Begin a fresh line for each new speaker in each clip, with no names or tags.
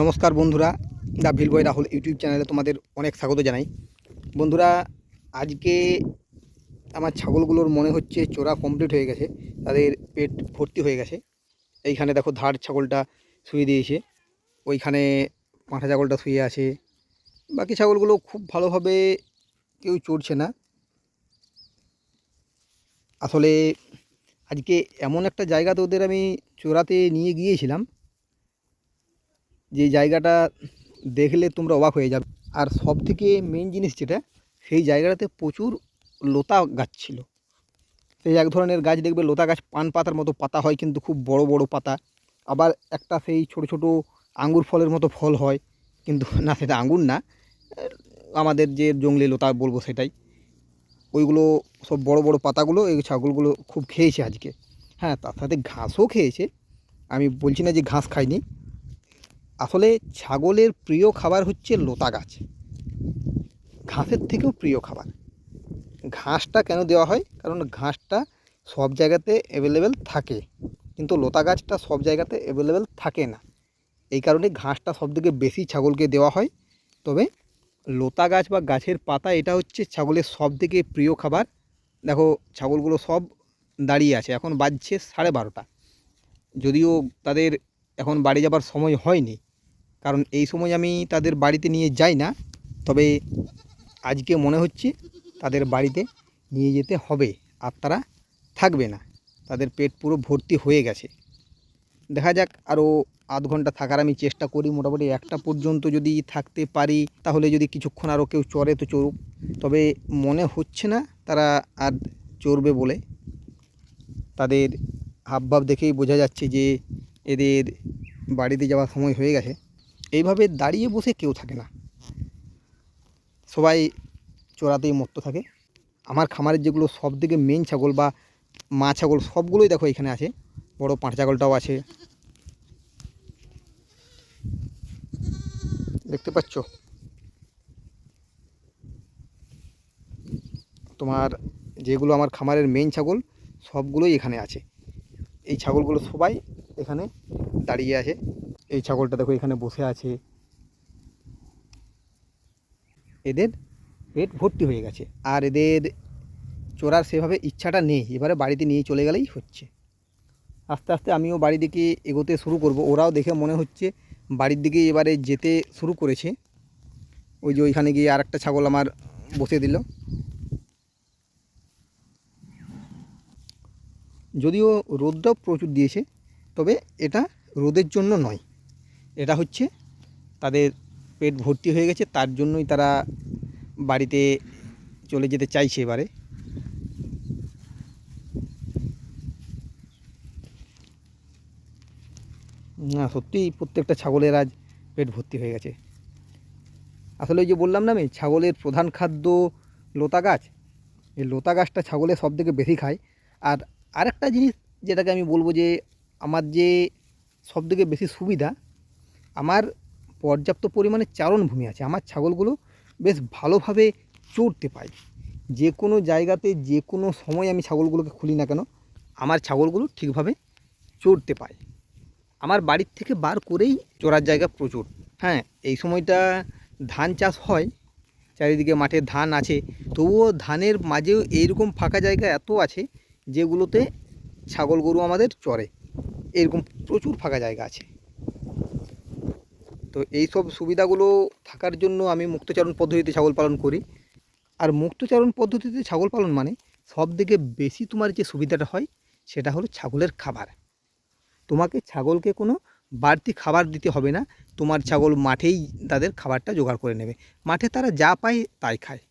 নমস্কার বন্ধুরা the vill boy Rahul YouTube চ্যানেলে তোমাদের অনেক স্বাগত জানাই। বন্ধুরা, আজকে আমার ছাগলগুলোর মনে হচ্ছে চোরা কমপ্লিট হয়ে গেছে, তাদের পেট ভর্তি হয়ে গেছে। এইখানে দেখো ধার ছাগলটা শুয়ে দিয়েছে, ওইখানে পাঁঠা ছাগলটা শুয়ে আছে। বাকি ছাগলগুলো খুব ভালোভাবে কেউ চড়ছে না। আসলে আজকে এমন একটা জায়গাতে ওদের আমি চোরাতে নিয়ে গিয়েছিলাম যে জায়গাটা দেখলে তোমরা অবাক হয়ে যাবে। আর সব থেকে মেন জিনিস যেটা, সেই জায়গাটাতে প্রচুর লতা গাছ ছিল। সেই এক ধরনের গাছ দেখবে, লতা গাছ পান পাতার মতো পাতা হয়, কিন্তু খুব বড় বড় পাতা। আবার একটা সেই ছোট ছোট আঙ্গুর ফলের মতো ফল হয়, কিন্তু না, সেটা আঙ্গুর না। আমাদের যে জঙ্গলি লতা বলব সেটাই। ওইগুলো সব বড় বড় পাতাগুলো, এই ছাগলগুলো খুব খেয়েছে আজকে। হ্যাঁ তার সাথে ঘাসও খেয়েছে। আমি বলছি না যে ঘাস খায়নি আসলে ছাগলের প্রিয় খাবার হচ্ছে লতা গাছ। ঘাসের থেকেও প্রিয় খাবার। ঘাসটা কেন দেওয়া হয়? কারণ ঘাসটা সব জায়গাতে অ্যাভেলেবেল থাকে। কিন্তু লতা গাছটা সব জায়গাতে অ্যাভেলেবেল থাকে না। এই কারণে ঘাসটা সবথেকে বেশি ছাগলকে দেওয়া হয়। তবে লতা গাছ বা গাছের পাতা এটা হচ্ছে ছাগলের সব থেকে প্রিয় খাবার। দেখো, ছাগলগুলো সব দাঁড়িয়ে আছে। এখন বাজছে সাড়ে বারোটা। যদিও তাদের এখন বাড়ি যাবার সময় হয়নি। কারণ এই সময় আমি তাদের বাড়িতে নিয়ে যাই না, তবে আজকে মনে হচ্ছে তাদের বাড়িতে নিয়ে যেতে হবে, আর তারা থাকবে না। তাদের পেট পুরো ভর্তি হয়ে গেছে। দেখা যাক আরও আধ ঘণ্টা থাকার আমি চেষ্টা করি, মোটামুটি একটা পর্যন্ত যদি থাকতে পারি, তাহলে যদি কিছুক্ষণ আরও কেউ চড়ে তো চড়ুক। তবে মনে হচ্ছে না তারা আর চড়বে বলে। তাদের হাবভাব দেখেই বোঝা যাচ্ছে যে এদের বাড়িতে যাওয়ার সময় হয়ে গেছে। এইভাবে দাঁড়িয়ে বসে কেউ থাকে না। সবাই চোরাতেই মত্ত থাকে। আমার খামারের যেগুলো সব থেকে মেন ছাগল বা মা ছাগল সবগুলোই দেখো এখানে আছে। বড় পাঁট ছাগলটাও আছে। দেখতে পাচ্ছ? তোমার যেগুলো আমার খামারের মেন ছাগল, সবগুলোই এখানে আছে। এই ছাগলগুলো সবাই এখানে দাঁড়িয়ে আছে। এই ছাগলটা দেখো এখানে বসে আছে। এদের পেট ভর্তি হয়ে গেছে। আর এদের চোরার সেভাবে ইচ্ছাটা নেই। এবারে বাড়িতে নিয়ে চলে গেলেই হচ্ছে। আস্তে আস্তে আমিও বাড়ির দিকে এগোতে শুরু করব। ওরাও দেখে মনে হচ্ছে বাড়ির দিকে এবারে যেতে শুরু করেছে। ওই যে ওইখানে গিয়ে আর একটা ছাগল আমার বসে দিল। যদিও রোদটাও প্রচুর দিয়েছে, তবে এটা রোদের জন্য নয়। এটা হচ্ছে, তাদের পেট ভর্তি হয়ে গেছে, তার জন্যই তারা বাড়িতে চলে যেতে চাইছে এবারে। না, সত্যিই প্রত্যেকটা ছাগলের আজ পেট ভর্তি হয়ে গেছে। আসলে ওই যে বললাম না আমি, ছাগলের প্রধান খাদ্য লতা গাছ। এই লতা গাছটা ছাগলের সব থেকে বেশি খায়। আর আরেকটা জিনিস যেটাকে আমি বলব যে, আমার যে সব থেকে বেশি সুবিধা আমার পর্যাপ্ত পরিমাণে চারণভূমি আছে। আমার ছাগলগুলো বেশ ভালোভাবে চড়তে পায় যে কোনো জায়গাতে, যে কোনো সময় আমি ছাগলগুলোকে খুলি না কেন, আমার ছাগলগুলো ঠিকভাবে চড়তে পায় আমার বাড়ির থেকে বার করেই চড়ার জায়গা প্রচুর। হ্যাঁ এই সময়টা ধান চাষ হয়, চারিদিকে মাঠে ধান আছে। তবুও ধানের মাঝেও এইরকম ফাঁকা জায়গা এত আছে যেগুলোতে ছাগল গরু আমাদের চড়ে। এরকম প্রচুর ফাঁকা জায়গা আছে। তো এই সব সুবিধাগুলো থাকার জন্য আমি মুক্তচারণ পদ্ধতিতে ছাগল পালন করি। আর মুক্তচারণ পদ্ধতিতে ছাগল পালন মানে সব থেকে বেশি তোমার যে সুবিধাটা হয়, সেটা হলো ছাগলের খাবার। তোমাকে ছাগলকে কোনো বাড়তি খাবার দিতে হবে না, তোমার ছাগল মাঠেই তাদের খাবারটা জোগাড় করে নেবে। মাঠে তারা যা পায় তাই খায়।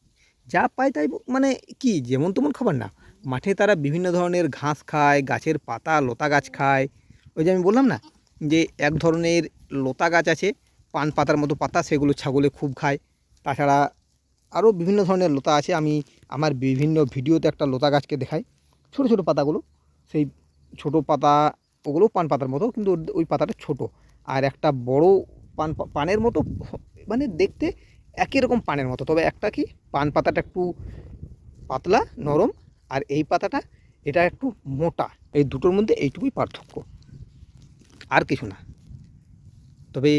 যা পায় তাই মানে কি, যেমন তেমন খাবার না। মাঠে তারা বিভিন্ন ধরনের ঘাস খায়, গাছের পাতা, লতা গাছ খায়। ওই যে আমি বললাম না, যে এক ধরনের লতা গাছ আছে পান পাতার মতো পাতা, সেগুলো ছাগলে খুব খায়। তাছাড়া আরও বিভিন্ন ধরনের লতা আছে, আমি আমার বিভিন্ন ভিডিওতে একটা লতা গাছকে দেখাই। ছোট ছোট পাতাগুলো, সেই ছোট পাতা ওগুলো পান পাতার মতো, কিন্তু ওই পাতাটা ছোট। আর একটা বড় পান, পানের মতো মানে দেখতে একই রকম পানের মতো। তবে একটা কি, পান পাতাটা একটু পাতলা, নরম, আর এই পাতাটা, এটা একটু মোটা। এই দুটোর মধ্যে এইটুকুই পার্থক্য। আর কিছু না। তবে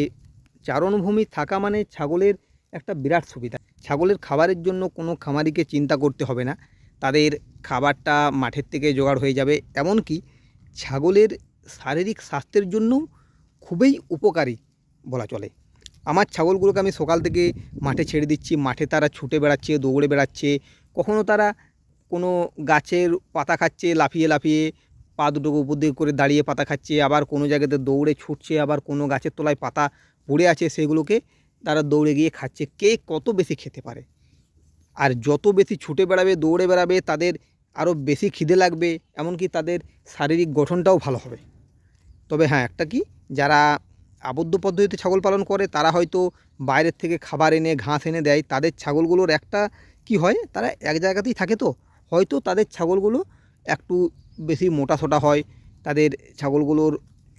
চারণভূমি থাকা মানে ছাগলের একটা বিরাট সুবিধা। ছাগলের খাবারের জন্য কোনো খামারিকে চিন্তা করতে হবে না। তাদের খাবারটা মাঠের থেকে জোগাড় হয়ে যাবে। এমনকি ছাগলের শারীরিক স্বাস্থ্যের জন্যও খুবই উপকারী বলা চলে। আমার ছাগলগুলোকে আমি সকাল থেকে মাঠে ছেড়ে দিচ্ছি। মাঠে তারা ছুটে বেড়াচ্ছে, দৌড়ে বেড়াচ্ছে। কখনও তারা কোনো গাছের পাতা খাচ্ছে, লাফিয়ে লাফিয়ে পা দুটো উপর করে দাঁড়িয়ে পাতা খাচ্ছে। আবার কোনো জায়গাতে দৌড়ে ছুটছে, আবার কোনো গাছের তলায় পাতা পড়ে আছে সেগুলোকে তারা দৌড়ে গিয়ে খাচ্ছে। কে কত বেশি খেতে পারে? আর যত বেশি ছুটে বেড়াবে, দৌড়ে বেড়াবে, তাদের আরও বেশি খিদে লাগবে, এমনকি তাদের শারীরিক গঠনটাও ভালো হবে। তবে হ্যাঁ একটা কি, যারা আবদ্ধ পদ্ধতিতে ছাগল পালন করে, তারা হয়তো বাইরের থেকে খাবার এনে, ঘাস এনে দেয়। তাদের ছাগলগুলোর একটা কি হয়, তারা এক জায়গাতেই থাকে তো। হয়তো তাদের ছাগলগুলো একটু বেশি মোটা সোটা হয়, তাদের ছাগলগুলোর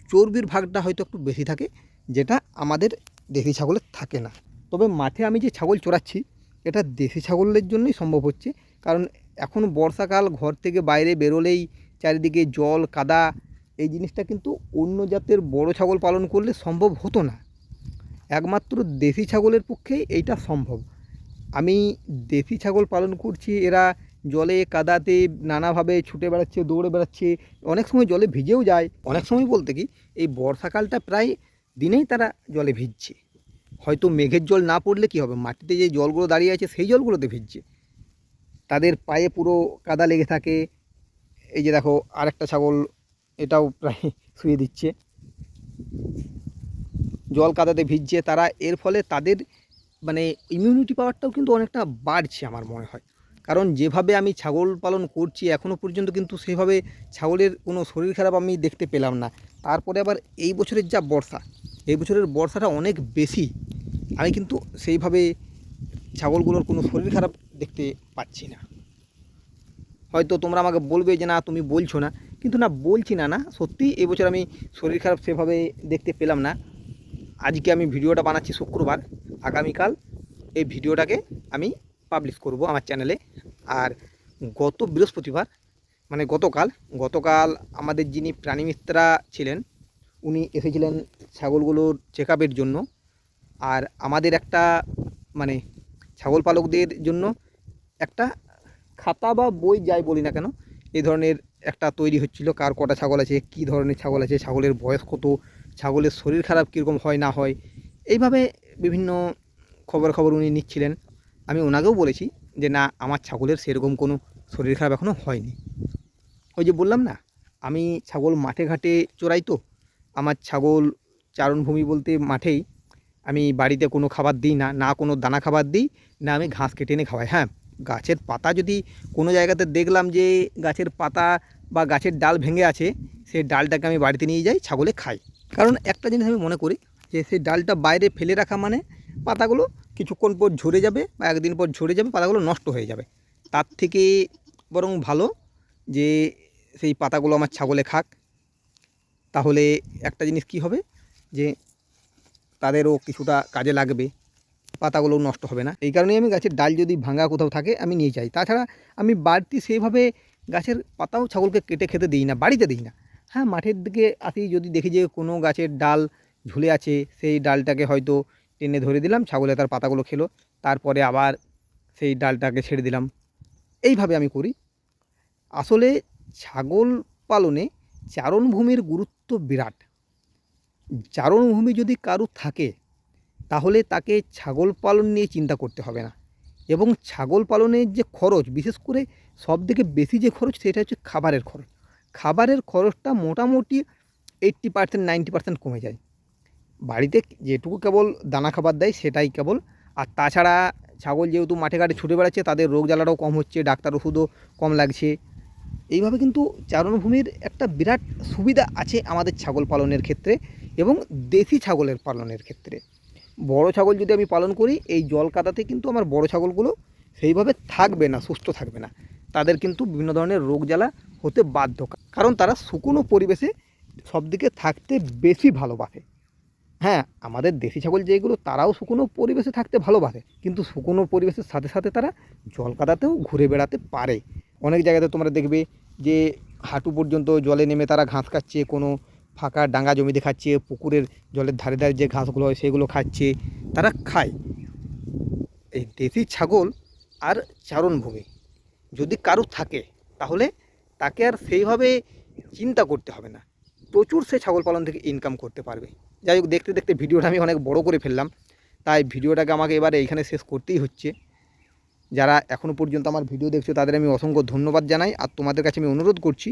চর্বির ভাগটা হয়তো একটু বেশি থাকে। যেটা আমাদের দেশি ছাগলের থাকে না। তবে মাঠে আমি যে ছাগল চড়াচ্ছি, এটা দেশি ছাগলের জন্যই সম্ভব হচ্ছে। কারণ এখন বর্ষাকাল, ঘর থেকে বাইরে বেরোলেই চারিদিকে জল, কাদা, এই জিনিসটা কিন্তু অন্য জাতের বড় ছাগল পালন করলে সম্ভব হতো না। একমাত্র দেশি ছাগলের পক্ষে এইটা সম্ভব। আমি দেশি ছাগল পালন করছি, এরা জলে, কাদাতে নানাভাবে ছুটে বেড়াচ্ছে, দৌড়ে বেড়াচ্ছে, অনেক সময় জলে ভিজেও যায়। অনেক সময় বলতে কি, এই বর্ষাকালটা প্রায় দিনেই তারা জলে ভিজছে। হয়তো মেঘের জল না পড়লে কি হবে? মাটিতে যে জলগুলো দাঁড়িয়ে আছে, সেই জলগুলোতে ভিজছে। তাদের পায়ে পুরো কাদা লেগে থাকে। এই যে দেখো, আরেকটা ছাগল এটাও প্রায় শুয়ে দিচ্ছে। জল কাদাতে ভিজছে। তারা এর ফলে তাদের মানে ইমিউনিটি পাওয়ারটাও কিন্তু অনেকটা বাড়ছে আমার মনে হয়। কারণ যেভাবে আমি ছাগল পালন করছি এখনও পর্যন্ত কিন্তু সেভাবে ছাগলের কোনো শরীর খারাপ আমি দেখতে পেলাম না। তারপরে আবার এই বছরের যা বর্ষা এই বছরের বর্ষাটা অনেক বেশি। আমি কিন্তু সেইভাবে ছাগলগুলোর কোনো শরীর খারাপ দেখতে পাচ্ছি না। হয়তো তোমরা আমাকে বলবে যে, না, তুমি বলছো না। কিন্তু না, বলছি না না। সত্যি এবছর আমি শরীর খারাপ সেভাবে দেখতে পেলাম না। আজকে আমি ভিডিওটা বানাচ্ছি শুক্রবার। আগামীকাল এই ভিডিওটাকে আমি পাবলিশ করব আমার চ্যানেলে আর গত বৃহস্পতিবার মানে গতকাল গতকাল আমাদের যিনি প্রাণীমিত্রা ছিলেন, উনি এসেছিলেন ছাগলগুলোর চেক জন্য। আর আমাদের একটা মানে ছাগল পালকদের জন্য একটা খাতা বা বই যাই বলি না কেন এই ধরনের একটা তৈরি হচ্ছিল। কার কটা ছাগল আছে, কী ধরনের ছাগল আছে, ছাগলের বয়স কত, ছাগলের শরীর খারাপ কীরকম হয়, না হয়, এইভাবে বিভিন্ন খবর খবর উনি নিচ্ছিলেন। আমি ওনাকেও বলেছি যে, না, আমার ছাগলের সেরকম কোনো শরীর খারাপ এখনও হয়নি। ওই যে বললাম না, আমি ছাগল মাঠে ঘাটে চড়াই তো, আমার ছাগল চারণভূমি বলতে মাঠেই আমি বাড়িতে কোনো খাবার দিই না না কোনো দানা খাবার দিই, না আমি ঘাস কেটে এনে খাওয়াই। হ্যাঁ গাছের পাতা যদি কোনো জায়গাতে দেখলাম যে গাছের পাতা বা গাছের ডাল ভেঙে আছে, সেই ডালটাকে আমি বাড়িতে নিয়ে যাই, ছাগলে খাই। কারণ একটা জিনিস আমি মনে করি যে সেই ডালটা বাইরে ফেলে রাখা মানে পাতাগুলো কিছুক্ষণ পর ঝরে যাবে বা একদিন পর ঝরে যাবে, পাতাগুলো নষ্ট হয়ে যাবে। তার থেকে বরং ভালো যে সেই পাতাগুলো আমার ছাগলে খাক। তাহলে একটা জিনিস কি হবে? যে তাদেরও কিছুটা কাজে লাগবে, পাতাগুলো নষ্ট হবে না। এই কারণেই আমি গাছের ডাল যদি ভাঙা কোথাও থাকে, আমি নিয়ে যাই। তাছাড়া আমি বাড়তি সেইভাবে গাছের পাতাও ছাগলকে কেটে খেতে দিই না, বাড়িতে দিই না। হ্যাঁ মাঠের দিকে আসি, যদি দেখি যে কোনো গাছের ডাল ঝুলে আছে, সেই ডালটাকে হয়তো টেনে ধরে দিলাম, ছাগলে তার পাতাগুলো খেলো, তারপরে আবার সেই ডালটাকে ছেড়ে দিলাম। এইভাবে আমি করি। আসলে ছাগল পালনে চারণভূমির গুরুত্ব বিরাট। চারণভূমি যদি কারও থাকে, তাহলে তাকে ছাগল পালন নিয়ে চিন্তা করতে হবে না। এবং ছাগল পালনের যে খরচ, বিশেষ করে সব থেকে বেশি যে খরচ, সেটা হচ্ছে খাবারের খরচ। খাবারের খরচটা মোটামুটি এইট্টি পার্সেন্ট নাইনটি পার্সেন্ট কমে যায়। বাড়িতে যেটুকু কেবল দানা খাবার দেয়, সেটাই কেবল। আর তাছাড়া ছাগল যেহেতু মাঠে ঘাটে ছুটে বেড়াচ্ছে, তাদের রোগ জ্বালাটাও কম হচ্ছে, ডাক্তার ওষুধও কম লাগছে। এইভাবে কিন্তু চারণভূমির একটা বিরাট সুবিধা আছে আমাদের ছাগল পালনের ক্ষেত্রে। এবং দেশি ছাগলের পালনের ক্ষেত্রে। বড় ছাগল যদি আমি পালন করি, এই জল কাদাতে কিন্তু আমার বড় ছাগলগুলো সেইভাবে থাকবে না, সুস্থ থাকবে না। তাদের কিন্তু বিভিন্ন ধরনের রোগ জ্বালা হতে বাধ্য কারণ তারা শুকনো পরিবেশে সবদিকে থাকতে বেশি ভালোবাসে। হ্যাঁ আমাদের দেশি ছাগল যেগুলো, তারাও শুকনো পরিবেশে থাকতে ভালোবাসে, কিন্তু শুকনো পরিবেশের সাথে সাথে তারা জল কাদাতেও ঘুরে বেড়াতে পারে। অনেক জায়গাতে তোমরা দেখবে যে হাঁটু পর্যন্ত জলে নেমে তারা ঘাস খাচ্ছে কোনো ফাঁকা ডাঙ্গা জমিতে খাচ্ছে, পুকুরের জলের ধারে ধারে যে ঘাসগুলো হয় সেগুলো খাচ্ছে, তারা খায়। এই দেশি ছাগল আর চারণভূমি যদি কারও থাকে, তাহলে তাকে আর সেইভাবে চিন্তা করতে হবে না। প্রচুর সে ছাগল পালন থেকে ইনকাম করতে পারবে। যাই হোক, দেখতে দেখতে ভিডিওটা আমি অনেক বড় করে ফেললাম। তাই ভিডিওটাকে আমাকে এবারে এইখানে শেষ করতেই হচ্ছে। যারা এখনও পর্যন্ত আমার ভিডিও দেখছ, তাদের আমি অসংখ্য ধন্যবাদ জানাই। আর তোমাদের কাছে আমি অনুরোধ করছি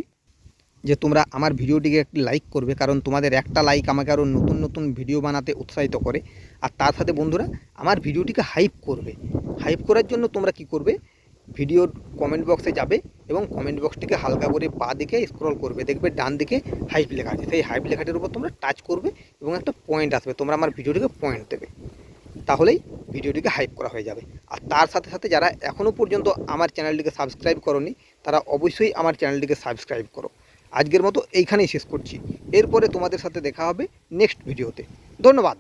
যে তোমরা আমার ভিডিওটিকে একটি লাইক করবে, কারণ তোমাদের একটা লাইক আমাকে আরও নতুন নতুন ভিডিও বানাতে উৎসাহিত করে। আর তার সাথে বন্ধুরা, আমার ভিডিওটিকে হাইপ করবে। হাইপ করার জন্য তোমরা কি করবে? ভিডিওর কমেন্ট বক্সে যাবে এবং কমেন্ট বক্সটিকে হালকা করে পা দিকে স্ক্রল করবে। দেখবে ডান দিকে হাইপ লেখা আছে। সেই হাইপ লেখাটির উপর তোমরা টাচ করবে এবং একটা পয়েন্ট আসবে। তোমরা আমার ভিডিওটিকে পয়েন্ট দেবে। তাহলেই ভিডিওটিকে হাইপ করা হয়ে যাবে। আর তার সাথে সাথে যারা এখনও পর্যন্ত আমার চ্যানেলটিকে সাবস্ক্রাইব করনি, তারা অবশ্যই আমার চ্যানেলটিকে সাবস্ক্রাইব করো। আজকের মতো এইখানেই শেষ করছি। এরপরে তোমাদের সাথে দেখা হবে নেক্সট ভিডিওতে ধন্যবাদ।